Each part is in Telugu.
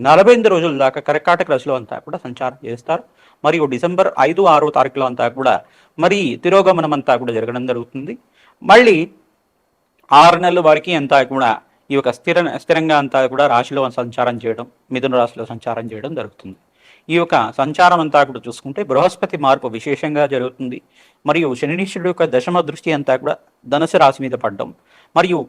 నలభై ఎనిమిది రోజుల దాకా కర్కాటక రాశిలో అంతా కూడా సంచారం చేస్తారు. మరియు డిసెంబర్ ఐదు ఆరో తారీఖులో అంతా కూడా మరి తిరోగమనం అంతా కూడా జరగడం జరుగుతుంది. మళ్ళీ ఆరు నెలల వరకు అంతా కూడా ఈ యొక్క స్థిర స్థిరంగా అంతా కూడా రాశిలో సంచారం చేయడం మిథున రాశిలో సంచారం చేయడం జరుగుతుంది. ఈ యొక్క సంచారం అంతా కూడా చూసుకుంటే బృహస్పతి మార్పు విశేషంగా జరుగుతుంది. మరియు శనిశ్వరుడు యొక్క దశమ దృష్టి అంతా కూడా ధనుసు రాశి మీద పడడం. మరియు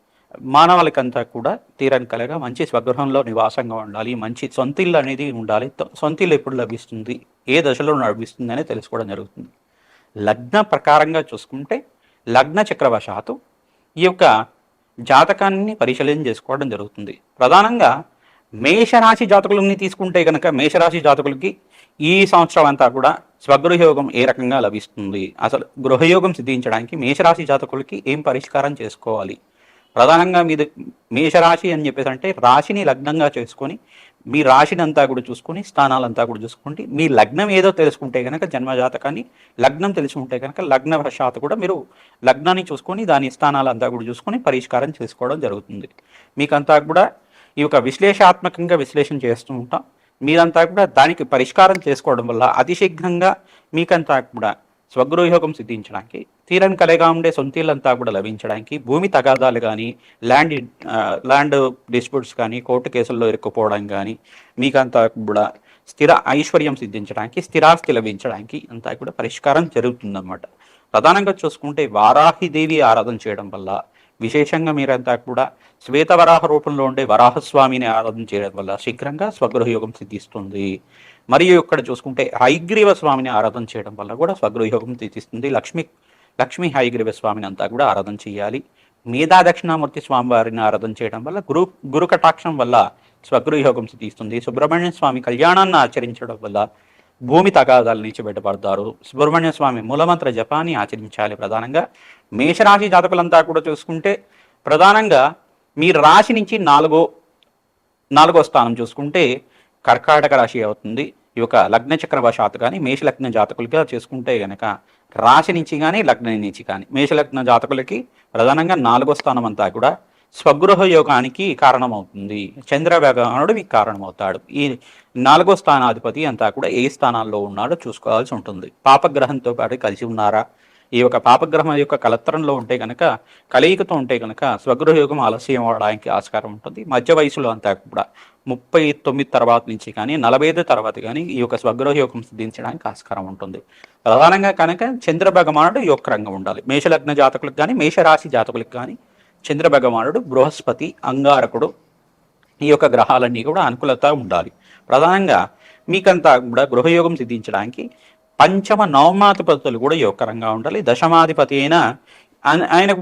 మానవులకంతా కూడా తీరని కలగా మంచి స్వగృహంలో నివాసంగా ఉండాలి మంచి సొంతిల్లు అనేది ఉండాలి. త- సొంతిల్లు ఎప్పుడు లభిస్తుంది? ఏ దశలో లభిస్తుంది అనేది తెలుసుకోవడం జరుగుతుంది. లగ్న ప్రకారంగా చూసుకుంటే లగ్న చక్రవశాత్తు ఈ యొక్క జాతకాన్ని పరిశీలన చేసుకోవడం జరుగుతుంది. ప్రధానంగా మేషరాశి జాతకులని తీసుకుంటే కనుక మేషరాశి జాతకులకి ఈ సంవత్సరం అంతా కూడా స్వగృహయోగం ఏ రకంగా లభిస్తుంది? అసలు గృహయోగం సిద్ధించడానికి మేషరాశి జాతకులకి ఏం పరిష్కారం చేసుకోవాలి? ప్రధానంగా మీది మేషరాశి అని చెప్పేసి అంటే రాశిని లగ్నంగా చేసుకొని మీ రాశిని అంతా కూడా చూసుకొని స్థానాలంతా కూడా చూసుకుంటే మీ లగ్నం ఏదో తెలుసుకుంటే కనుక జన్మజాతకాన్ని లగ్నం తెలుసుకుంటే కనుక లగ్న కూడా మీరు లగ్నాన్ని చూసుకొని దాని స్థానాలంతా కూడా చూసుకొని పరిష్కారం చేసుకోవడం జరుగుతుంది. మీకంతా కూడా ఈ యొక్క విశ్లేషాత్మకంగా విశ్లేషణ చేస్తూ ఉంటాం. మీరంతా కూడా దానికి పరిష్కారం చేసుకోవడం వల్ల అతిశీఘ్రంగా మీకంతా కూడా స్వగృహయోగం సిద్ధించడానికి తీరని కలగా ఉండే సొంతీళ్ళంతా కూడా లభించడానికి భూమి తగాదాలు కానీ ల్యాండ్ ల్యాండ్ డిస్ప్యూట్స్ కానీ కోర్టు కేసుల్లో ఇరుక్కుపోవడం కానీ మీకంతా కూడా స్థిర ఐశ్వర్యం సిద్ధించడానికి స్థిరాస్తి లభించడానికి అంతా కూడా పరిష్కారం జరుగుతుందన్నమాట. ప్రధానంగా చూసుకుంటే వారాహిదేవి ఆరాధన చేయడం వల్ల విశేషంగా మీరంతా కూడా శ్వేతవరాహ రూపంలో ఉండే వరాహస్వామిని ఆరాధన చేయడం వల్ల శీఘ్రంగా స్వగృహయోగం సిద్ధిస్తుంది. మరియు ఇక్కడ చూసుకుంటే హైగ్రీవ స్వామిని ఆరాధన చేయడం వల్ల కూడా స్వగృహయోగం సిద్ధిస్తుంది. లక్ష్మి లక్ష్మీ హైగ్రీవ స్వామిని అంతా కూడా ఆరాధన చేయాలి. మేధా దక్షిణామూర్తి స్వామివారిని ఆరాధన చేయడం వల్ల గురు గురు కటాక్షం వల్ల స్వగృహయోగం సిద్ధిస్తుంది. సుబ్రహ్మణ్య స్వామి కళ్యాణాన్ని ఆచరించడం వల్ల భూమి తగాదాల నుంచి బయటపడతారు సుబ్రహ్మణ్య స్వామి మూలమంత్ర జపాన్ని ఆచరించాలి ప్రధానంగా. మేషరాశి జాతకులంతా కూడా చూసుకుంటే ప్రధానంగా మీ రాశి నుంచి నాలుగో నాలుగో స్థానం చూసుకుంటే కర్కాటక రాశి అవుతుంది. ఈ యొక్క లగ్న చక్రవశాత్ కానీ మేషలగ్న జాతకులుగా చేసుకుంటే గనక రాశి నుంచి కానీ లగ్నం నుంచి కానీ మేషలగ్న జాతకులకి ప్రధానంగా నాలుగో స్థానం అంతా కూడా స్వగృహ యోగానికి కారణమవుతుంది. చంద్ర మీకు కారణమవుతాడు. ఈ నాలుగో స్థానాధిపతి అంతా కూడా ఏ స్థానాల్లో ఉన్నాడో చూసుకోవాల్సి ఉంటుంది. పాపగ్రహంతో పాటు కలిసి ఉన్నారా? ఈ యొక్క పాపగ్రహం యొక్క కలత్రంలో ఉంటే కనుక కలయికతో ఉంటే కనుక స్వగృహ యోగం ఆలస్యం అవడానికి ఆస్కారం ఉంటుంది. మధ్య వయసులో అంతా కూడా ముప్పై తొమ్మిది తర్వాత నుంచి కానీ నలభై ఐదు తర్వాత కానీ ఈ యొక్క స్వగృహ యోగం సిద్ధించడానికి ఆస్కారం ఉంటుంది. ప్రధానంగా కనుక చంద్ర భగవానుడు యొక్కరంగా ఉండాలి. మేషలగ్న జాతకులకు కానీ మేషరాశి జాతకులకు కానీ చంద్రభగవానుడు బృహస్పతి అంగారకుడు ఈ యొక్క గ్రహాలన్నీ కూడా అనుకూలత ఉండాలి. ప్రధానంగా మీకంతా కూడా గృహయోగం సిద్ధించడానికి పంచమ నవమాధిపతులు కూడా యోగకరంగా ఉండాలి. దశమాధిపతి అయినా ఆయన ఆయనకు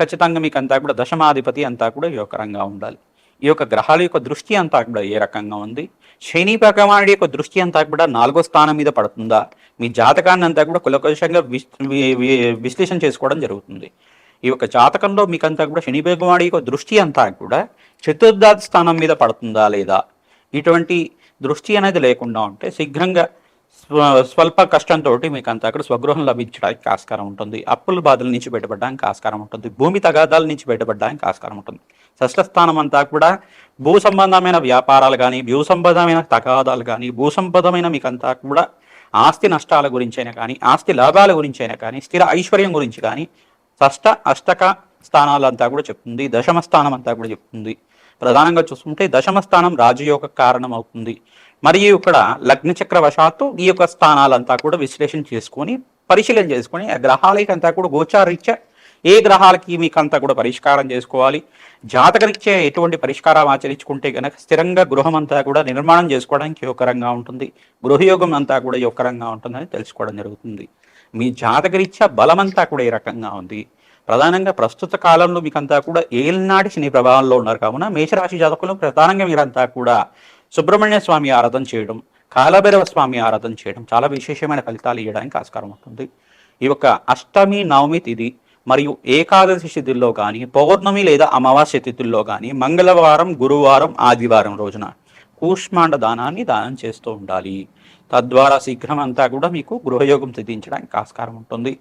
ఖచ్చితంగా మీకు అంతా కూడా దశమాధిపతి అంతా కూడా ఈ యొక్క రంగా ఉండాలి. ఈ యొక్క గ్రహాల యొక్క దృష్టి అంతా కూడా ఏ రకంగా ఉంది? శని భగవానుడి యొక్క దృష్టి అంతా కూడా నాలుగో స్థానం మీద పడుతుందా? మీ జాతకాన్ని అంతా కూడా కులకోశంగా విశ్లేషణ చేసుకోవడం జరుగుతుంది. ఈ యొక్క జాతకంలో మీకంతా కూడా శని యొక్క దృష్టి అంతా కూడా చతుర్థ స్థానం మీద పడుతుందా లేదా? ఇటువంటి దృష్టి అనేది లేకుండా ఉంటే శీఘ్రంగా స్వల్ప కష్టంతో మీకు అంతా అక్కడ స్వగృహం లభించడానికి ఆస్కారం ఉంటుంది. అప్పుల బాధల నుంచి బయటపడడానికి ఆస్కారం ఉంటుంది. భూమి తగాదాల నుంచి బయటపడడానికి ఆస్కారం ఉంటుంది. షష్ఠ స్థానం అంతా కూడా భూ సంబంధమైన వ్యాపారాలు కానీ భూ సంబంధమైన తగాదాలు కానీ భూ సంబంధమైన మీకంతా కూడా ఆస్తి నష్టాల గురించైనా కానీ ఆస్తి లాభాల గురించైనా కానీ స్థిర ఐశ్వర్యం గురించి కానీ షష్ట అష్టక స్థానాలంతా కూడా చెప్తుంది. దశమ స్థానం అంతా కూడా చెప్తుంది. ప్రధానంగా చూసుకుంటే దశమ స్థానం రాజయోగ కారణం అవుతుంది మరియు ఇక్కడ లగ్నచక్ర వశాత్తు ఈ యొక్క స్థానాలంతా కూడా విశ్లేషణ చేసుకొని పరిశీలన చేసుకొని ఆ గ్రహాలకి అంతా కూడా గోచారీత్యా ఏ గ్రహాలకి మీకు అంతా కూడా పరిష్కారం చేసుకోవాలి. జాతకరీత్యా ఎటువంటి పరిష్కారం ఆచరించుకుంటే కనుక స్థిరంగా గృహం అంతా కూడా నిర్మాణం చేసుకోవడానికి యోగకరంగా ఉంటుంది. గృహయోగం అంతా కూడా యోగకరంగా ఉంటుందని తెలుసుకోవడం జరుగుతుంది. మీ జాతకరీత్యా బలమంతా కూడా ఏ రకంగా ఉంది. ప్రధానంగా ప్రస్తుత కాలంలో మీకంతా కూడా ఏలినాటి శని ప్రభావంలో ఉన్నారు కావున మేషరాశి జాతకులు ప్రధానంగా మీరంతా కూడా సుబ్రహ్మణ్య స్వామి ఆరాధన చేయడం కాలభైరవ స్వామి ఆరాధన చేయడం చాలా విశేషమైన ఫలితాలు ఇవ్వడానికి ఆస్కారం ఉంటుంది. ఈ యొక్క అష్టమి నవమి తిథి మరియు ఏకాదశి తిథుల్లో కానీ పౌర్ణమి లేదా అమావాస్య తిథుల్లో కానీ మంగళవారం గురువారం ఆదివారం రోజున కూష్మాండ దానాన్ని దానం చేస్తూ ఉండాలి. తద్వారా శీఘ్రం అంతా కూడా మీకు గృహయోగం సిద్ధించడానికి ఆస్కారం ఉంటుంది.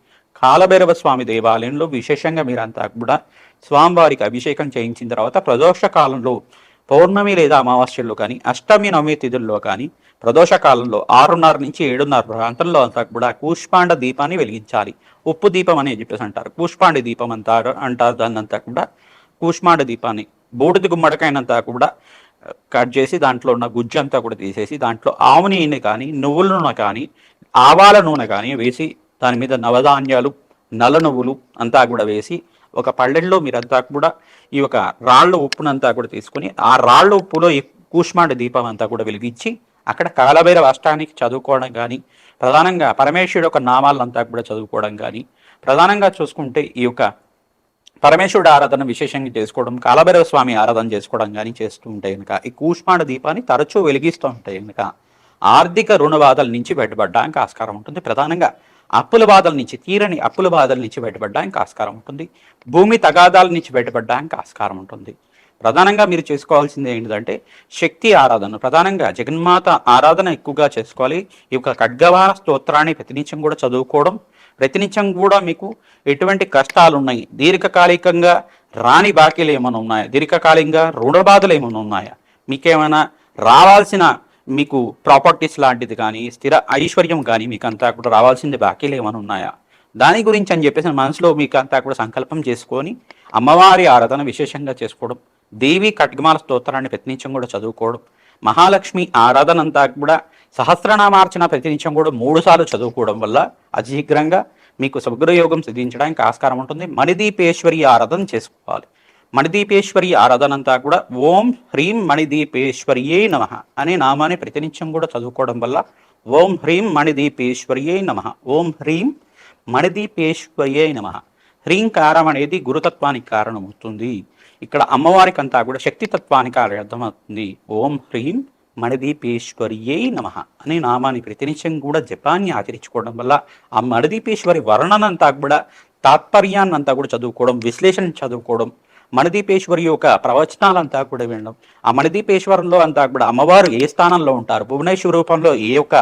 కాలభైరవ స్వామి దేవాలయంలో విశేషంగా మీరంతా కూడా స్వామివారికి అభిషేకం చేయించిన తర్వాత ప్రదోష కాలంలో పౌర్ణమి లేదా అమావాస్యల్లో కానీ అష్టమి నవమి తిథుల్లో కానీ ప్రదోష కాలంలో ఆరున్నర నుంచి ఏడున్నర ప్రాంతంలో అంతా కూడా కూష్పాండ దీపాన్ని వెలిగించాలి. ఉప్పు దీపం అని చెప్పేసి అంటారు. కూష్పాండ దీపం అంటారు అంటారు దాన్ని అంతా కూడా. కూష్మాండ దీపాన్ని బూడిద గుమ్మడికైనంతా కూడా కట్ చేసి దాంట్లో ఉన్న గుజ్జు అంతా కూడా తీసేసి దాంట్లో ఆవు నూనె కానీ నువ్వుల నూనె కానీ ఆవాల నూనె కానీ వేసి దాని మీద నవధాన్యాలు నల్ల నువ్వులు అంతా కూడా వేసి ఒక పళ్ళెల్లో మీరంతా కూడా ఈ యొక్క రాళ్ళ ఉప్పునంతా కూడా తీసుకుని ఆ రాళ్ళ ఉప్పులో ఈ కూష్మాండ దీపం అంతా కూడా వెలిగించి అక్కడ కాలభైర అష్టానికి చదువుకోవడం కానీ ప్రధానంగా పరమేశ్వరుడు యొక్క నామాలంతా కూడా చదువుకోవడం కానీ ప్రధానంగా చూసుకుంటే ఈ యొక్క పరమేశ్వరుడు ఆరాధన విశేషంగా చేసుకోవడం కాలభైరవ స్వామి ఆరాధన చేసుకోవడం కానీ చేస్తూ ఉంటే కనుక ఈ కూష్మాండ దీపాన్ని తరచూ వెలిగిస్తూ ఉంటాయి కనుక ఆర్థిక రుణ బాధల నుంచి బయటపడడానికి ఆస్కారం ఉంటుంది. ప్రధానంగా అప్పుల బాధల నుంచి తీరని అప్పుల బాధల నుంచి బయటపడడానికి ఆస్కారం ఉంటుంది. భూమి తగాదాల నుంచి బయటపడడానికి ఆస్కారం ఉంటుంది. ప్రధానంగా మీరు చేసుకోవాల్సింది ఏంటంటే శక్తి ఆరాధన. ప్రధానంగా జగన్మాత ఆరాధన ఎక్కువగా చేసుకోవాలి. ఈ యొక్క ఖడ్గవార స్తోత్రాన్ని ప్రతినిత్యం కూడా చదువుకోవడం ప్రతినిత్యం కూడా మీకు ఎటువంటి కష్టాలు ఉన్నాయి దీర్ఘకాలికంగా రాని బాకీలు ఏమైనా ఉన్నాయా? దీర్ఘకాలికంగా రుణ బాధలు ఏమైనా ఉన్నాయా? మీకేమైనా రావాల్సిన మీకు ప్రాపర్టీస్ లాంటిది కానీ స్థిర ఐశ్వర్యం కానీ మీకు అంతా కూడా రావాల్సింది బాకీలు ఏమైనా ఉన్నాయా? దాని గురించి అని చెప్పేసి మనసులో మీకు అంతా కూడా సంకల్పం చేసుకొని అమ్మవారి ఆరాధన విశేషంగా చేసుకోవడం దేవి ఖడ్గమాల స్తోత్రాన్ని ప్రతినిత్యం కూడా చదువుకోవడం మహాలక్ష్మి ఆరాధన అంతా కూడా సహస్రనామార్చన ప్రతినిత్యం కూడా మూడుసార్లు చదువుకోవడం వల్ల అశీఘ్రంగా మీకు సమగ్రయోగం సిద్ధించడానికి ఆస్కారం ఉంటుంది. మణిదీపేశ్వరి ఆరాధన చేసుకోవాలి. మణిదీపేశ్వరి ఆరాధన అంతా కూడా ఓం హ్రీం మణిదీపేశ్వర్యే నమ అనే నామాన్ని ప్రతినిత్యం కూడా చదువుకోవడం వల్ల ఓం హ్రీం మణిదీపేశ్వర్యే నమ. ఓం హ్రీం మణిదీపేశ్వర్యే నమ. హ్రీంకారం అనేది గురుతత్వానికి కారణమవుతుంది. ఇక్కడ అమ్మవారికంతా కూడా కూడా శక్తితత్వానికి అర్థమవుతుంది ఓం హ్రీం మణిదీపేశ్వర్యే నమ అనే నామాన్ని ప్రతినిత్యం కూడా జపాన్ని ఆచరించుకోవడం వల్ల ఆ మణిదీపేశ్వరి వర్ణనంతా కూడా తాత్పర్యాన్నంతా కూడా చదువుకోవడం విశ్లేషణ చదువుకోవడం మణిదీపేశ్వరి యొక్క ప్రవచనాలంతా కూడా వినడం ఆ మణిదీపేశ్వరంలో అంతా కూడా అమ్మవారు ఏ స్థానంలో ఉంటారు భువనేశ్వర రూపంలో ఏ యొక్క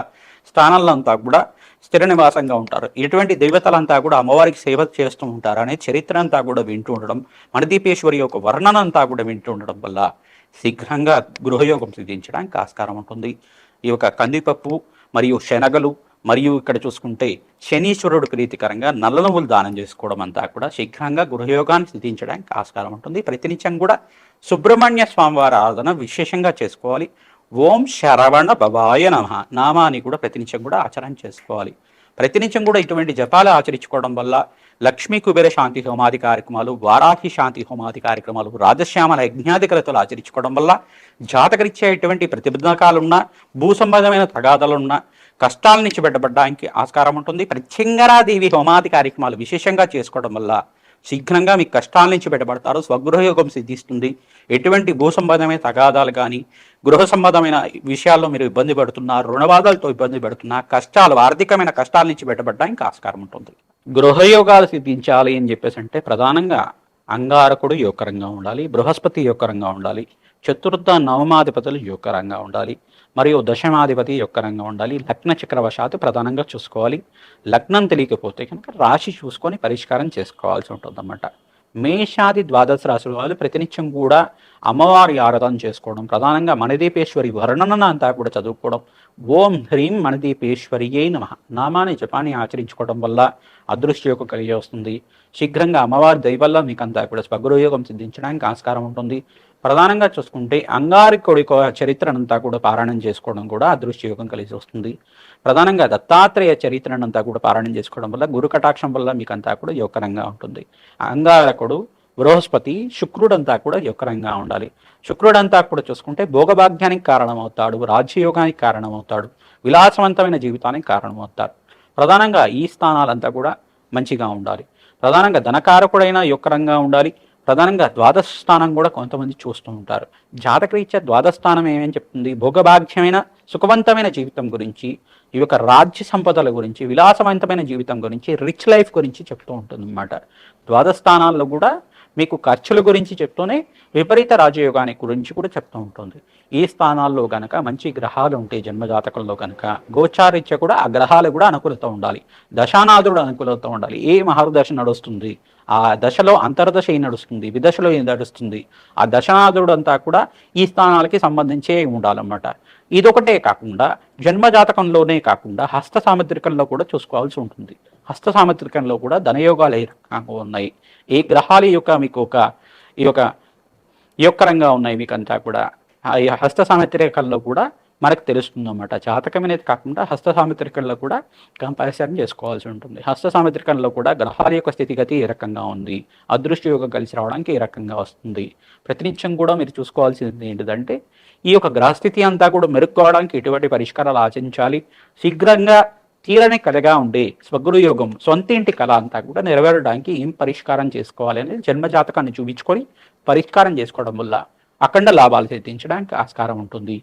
స్థానంలో అంతా కూడా స్థిర నివాసంగా ఉంటారు ఇటువంటి దేవతలంతా కూడా అమ్మవారికి సేవ చేస్తూ ఉంటారు అనే చరిత్ర అంతా కూడా వింటూ ఉండడం మణిదీపేశ్వరి యొక్క వర్ణన అంతా కూడా వింటూ ఉండడం వల్ల శీఘ్రంగా గృహయోగం సిద్ధించడానికి ఆస్కారం ఉంటుంది. ఈ యొక్క కందిపప్పు మరియు శనగలు మరియు ఇక్కడ చూసుకుంటే శనీశ్వరుడు ప్రీతికరంగా నల్ల నువ్వులు దానం చేసుకోవడం అంతా కూడా శీఘ్రంగా గృహయోగాన్ని సిద్ధించడానికి ఆస్కారం ఉంటుంది. ప్రతినిత్యం కూడా సుబ్రహ్మణ్య స్వామివారి ఆరాధన విశేషంగా చేసుకోవాలి. ఓం శరవణ భవాయ నమ నామాన్ని కూడా ప్రతినిత్యం కూడా ఆచరణ చేసుకోవాలి. ప్రతినిత్యం కూడా ఇటువంటి జపాలు ఆచరించుకోవడం వల్ల లక్ష్మీ కుబేర శాంతి హోమాది కార్యక్రమాలు వారాహి శాంతి హోమాది కార్యక్రమాలు రాజశ్యామల యజ్ఞాధికలతో ఆచరించుకోవడం వల్ల జాతకరీత్యా ఎటువంటి ప్రతిబంధకాలున్నా భూ సంబంధమైన తగాదాలున్నా కష్టాల నుంచి బయటపడడానికి ఆస్కారం ఉంటుంది. ప్రత్యంగరాదేవి హోమాది కార్యక్రమాలు విశేషంగా చేసుకోవడం వల్ల శీఘ్రంగా మీ కష్టాల నుంచి బయటపడతారు స్వగృహయోగం సిద్ధిస్తుంది. ఎటువంటి భూ సంబంధమైన తగాదాలు కానీ గృహ సంబంధమైన విషయాల్లో మీరు ఇబ్బంది పడుతున్నారు రుణబాధలతో ఇబ్బంది పడుతున్నా కష్టాలు ఆర్థికమైన కష్టాల నుంచి బయటపడడానికి ఆస్కారం ఉంటుంది. గృహయోగాలు సిద్ధించాలి అని చెప్పేసి అంటే ప్రధానంగా అంగారకుడు యోగకరంగా ఉండాలి బృహస్పతి యోగకరంగా ఉండాలి చతుర్థ నవమాధిపతులు యోగకరంగా ఉండాలి మరియు దశమాధిపతి యొక్కరంగా ఉండాలి లగ్న చక్రవశాత్తు ప్రధానంగా చూసుకోవాలి. లగ్నం తెలియకపోతే కనుక రాశి చూసుకొని పరిష్కారం చేసుకోవాల్సి ఉంటుందన్నమాట. మేషాది ద్వాదశ రాశుల వాళ్ళు ప్రతినిత్యం కూడా అమ్మవారి ఆరాధన చేసుకోవడం ప్రధానంగా మణిదీపేశ్వరి వర్ణన అంతా కూడా చదువుకోవడం. ఓం హ్రీం మణిదీపేశ్వరియే నమ. నామాన్ని జపాన్ని ఆచరించుకోవడం వల్ల అదృష్టయోగం కలిగి వస్తుంది. శీఘ్రంగా అమ్మవారి దయవల్ల మీకు అంతా కూడా స్వగృహయోగం సిద్ధించడానికి ఆస్కారం ఉంటుంది. ప్రధానంగా చూసుకుంటే అంగారికుడి చరిత్రనంతా కూడా పారాయణం చేసుకోవడం కూడా అదృష్టయోగం కలిసి వస్తుంది. ప్రధానంగా దత్తాత్రేయ చరిత్రనంతా కూడా పారాయణం చేసుకోవడం వల్ల గురు కటాక్షం వల్ల మీకు అంతా కూడా యోగకరంగా ఉంటుంది. అంగారకుడు బృహస్పతి శుక్రుడంతా కూడా యొక్కరంగా ఉండాలి. శుక్రుడంతా కూడా చూసుకుంటే భోగభాగ్యానికి కారణమవుతాడు రాజ్యయోగానికి కారణమవుతాడు విలాసవంతమైన జీవితానికి కారణమవుతాడు. ప్రధానంగా ఈ స్థానాలంతా కూడా మంచిగా ఉండాలి. ప్రధానంగా ధనకారకుడైన యొక్కరంగా ఉండాలి. ప్రధానంగా ద్వాదశ స్థానం కూడా కొంతమంది చూస్తూ ఉంటారు. జాతకరీత్యా ద్వాదశ స్థానం ఏమేమి చెప్తుంది? భోగభాగ్యమైన సుఖవంతమైన జీవితం గురించి ఈ యొక్క రాజ్య సంపదల గురించి విలాసవంతమైన జీవితం గురించి రిచ్ లైఫ్ గురించి చెప్తూ ఉంటుంది అన్నమాట ద్వాదశ స్థానాల్లో కూడా మీకు ఖర్చుల గురించి చెప్తూనే విపరీత రాజయోగానికి గురించి కూడా చెప్తూ ఉంటుంది. ఈ స్థానాల్లో కనుక మంచి గ్రహాలు ఉంటే జన్మజాతకంలో కనుక గోచారీత్య కూడా ఆ గ్రహాలు కూడా అనుకూలత ఉండాలి. దశానాథుడు అనుకూలత ఉండాలి. ఏ మహర్దశ నడుస్తుంది? ఆ దశలో అంతర్దశ ఏం నడుస్తుంది? విదశలో ఏం నడుస్తుంది? ఆ దశనాథుడు అంతా కూడా ఈ స్థానాలకి సంబంధించే ఉండాలన్నమాట. ఇదొకటే కాకుండా జన్మజాతకంలోనే కాకుండా హస్త సాముద్రికంలో కూడా చూసుకోవాల్సి ఉంటుంది. హస్త సాముద్రికంలో కూడా ధనయోగాలు ఏ రకంగా ఉన్నాయి? ఏ గ్రహాల యొక్క మీకు ఒక ఈ యొక్క యొక్కరంగా ఉన్నాయి మీకు అంతా కూడా ఈ హస్త సాముద్రికంలో కూడా మనకు తెలుస్తుంది అన్నమాట జాతకం అనేది కాకుండా హస్త సాముద్రికంలో కూడా కంపారిజన్ చేసుకోవాల్సి ఉంటుంది. హస్త సాముద్రికంలో కూడా గ్రహాల యొక్క స్థితిగతి ఏ రకంగా ఉంది? అదృష్ట యోగం కలిసి రావడానికి ఏ రకంగా వస్తుంది? ప్రతినిత్యం కూడా మీరు చూసుకోవాల్సింది ఏంటిదంటే ఈ యొక్క గ్రహస్థితి అంతా కూడా మెరుక్కోవడానికి ఎటువంటి పరిష్కారాలు ఆచరించాలి శీఘ్రంగా తీరని కలగా ఉండే స్వగురు యోగం సొంత ఇంటి కళ అంతా కూడా నెరవేరడానికి ఏం పరిష్కారం చేసుకోవాలి అనేది జన్మజాతకాన్ని చూపించుకొని పరిష్కారం చేసుకోవడం వల్ల అఖండ లాభాలు సిద్ధించడానికి ఆస్కారం ఉంటుంది.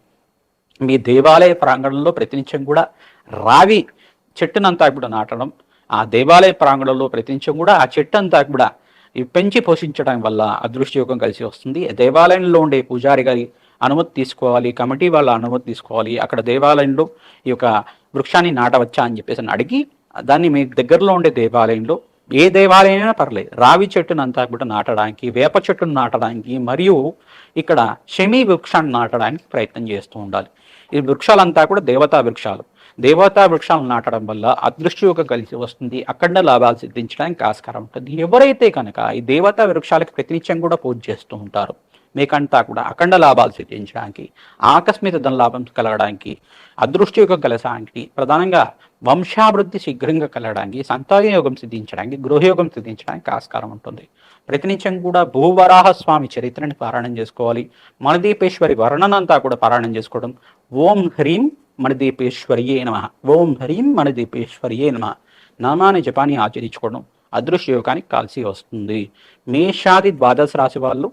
మీ దేవాలయ ప్రాంగణంలో ప్రతినిత్యం కూడా రావి చెట్టునంతా కూడా నాటడం ఆ దేవాలయ ప్రాంగణంలో ప్రతినిత్యం కూడా ఆ చెట్టు అంతా కూడా ఈ పెంచి పోషించడం వల్ల అదృష్టయోగం కలిసి వస్తుంది. దేవాలయంలో ఉండే పూజారి గారి అనుమతి తీసుకోవాలి. కమిటీ వాళ్ళ అనుమతి తీసుకోవాలి. అక్కడ దేవాలయంలో ఈ యొక్క వృక్షాన్ని నాటవచ్చా అని చెప్పేసి అని అడిగి దాన్ని మీ దగ్గరలో ఉండే దేవాలయంలో ఏ దేవాలయమైనా పర్లేదు రావి చెట్టును అంతా కూడా నాటడానికి వేప చెట్టును నాటడానికి మరియు ఇక్కడ షమి వృక్షాన్ని నాటడానికి ప్రయత్నం చేస్తూ ఉండాలి. ఈ వృక్షాలంతా కూడా దేవతా వృక్షాలు. దేవతా వృక్షాలు నాటడం వల్ల అదృష్టయోగం కలిసి వస్తుంది. అఖండ లాభాలు సిద్ధించడానికి ఆస్కారం ఉంటుంది. ఎవరైతే కనుక ఈ దేవతా వృక్షాలకు ప్రతినిత్యం కూడా పూజ చేస్తూ ఉంటారు మీకంతా కూడా అఖండ లాభాలు సిద్ధించడానికి ఆకస్మిక ధనలాభం కలగడానికి అదృష్టయోగం కలగడానికి ప్రధానంగా వంశాభివృద్ధి శీఘ్రంగా కలగడానికి సంతాన యోగం సిద్ధించడానికి గృహయోగం సిద్ధించడానికి ఆస్కారం ఉంటుంది. ప్రతినిత్యం కూడా భూవరాహ స్వామి చరిత్రని పారాయణం చేసుకోవాలి. మణదీపేశ్వరి వర్ణనంతా కూడా పారాయణం చేసుకోవడం. ఓం హ్రీం మణదీపేశ్వరియే నమ. ఓం హ్రీం మణదీపేశ్వరియే నమ. నామాన్ని జపాన్ని ఆచరించుకోవడం అదృశ్య యోగానికి కాల్సి వస్తుంది. మేషాది ద్వాదశ రాశి వాళ్ళు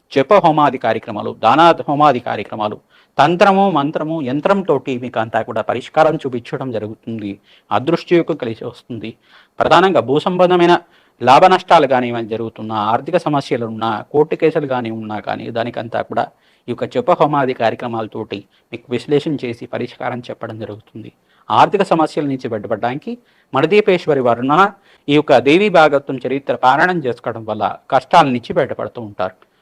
జప హోమాది కార్యక్రమాలు దానా హోమాది కార్యక్రమాలు తంత్రము మంత్రము యంత్రంతో మీకు అంతా కూడా పరిష్కారం చూపించడం జరుగుతుంది. అదృష్టయోగం కలిసి వస్తుంది. ప్రధానంగా భూసంబంధమైన లాభ నష్టాలు కానీ జరుగుతున్నా ఆర్థిక సమస్యలు ఉన్నా కోర్టు కేసులు కానీ ఉన్నా కానీ దానికంతా కూడా ఈ యొక్క జప హోమాది కార్యక్రమాలతోటి మీకు విశ్లేషణ చేసి పరిష్కారం చెప్పడం జరుగుతుంది. ఆర్థిక సమస్యల నుంచి బయటపడడానికి మణదీపేశ్వరి వరుణ ఈ యొక్క దేవి భాగత్వం చరిత్ర పారాయణం చేసుకోవడం వల్ల కష్టాల నుంచి బయటపడుతూ ఉంటారు.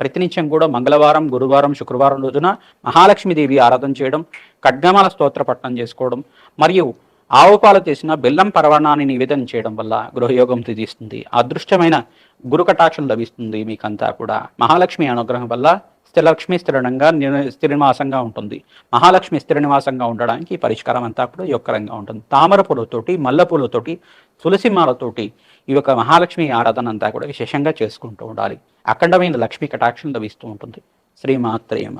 ప్రతినిత్యం కూడా మంగళవారం గురువారం శుక్రవారం రోజున మహాలక్ష్మీదేవి ఆరాధన చేయడం ఖడ్గమాల స్తోత్ర పట్టణం చేసుకోవడం మరియు ఆవు పాలు చేసిన బెల్లం పరవణాన్ని నివేదన చేయడం వల్ల గృహయోగం తీస్తుంది అదృష్టమైన గురు కటాక్షం లభిస్తుంది మీకంతా కూడా. మహాలక్ష్మి అనుగ్రహం వల్ల స్థిరలక్ష్మి స్థిరణంగా స్థిరనివాసంగా నివాసంగా ఉంటుంది. మహాలక్ష్మి స్థిరనివాసంగా ఉండడానికి పరిష్కారం అంతా కూడా యొక్కరంగా ఉంటుంది. తామర పూలతోటి మల్లె పూలతోటి తులసి మాలతోటి ఈ యొక్క మహాలక్ష్మి ఆరాధన అంతా కూడా విశేషంగా చేసుకుంటూ ఉండాలి. అఖండమైన లక్ష్మీ కటాక్షం లభిస్తూ ఉంటుంది. శ్రీమాత్రేయమ.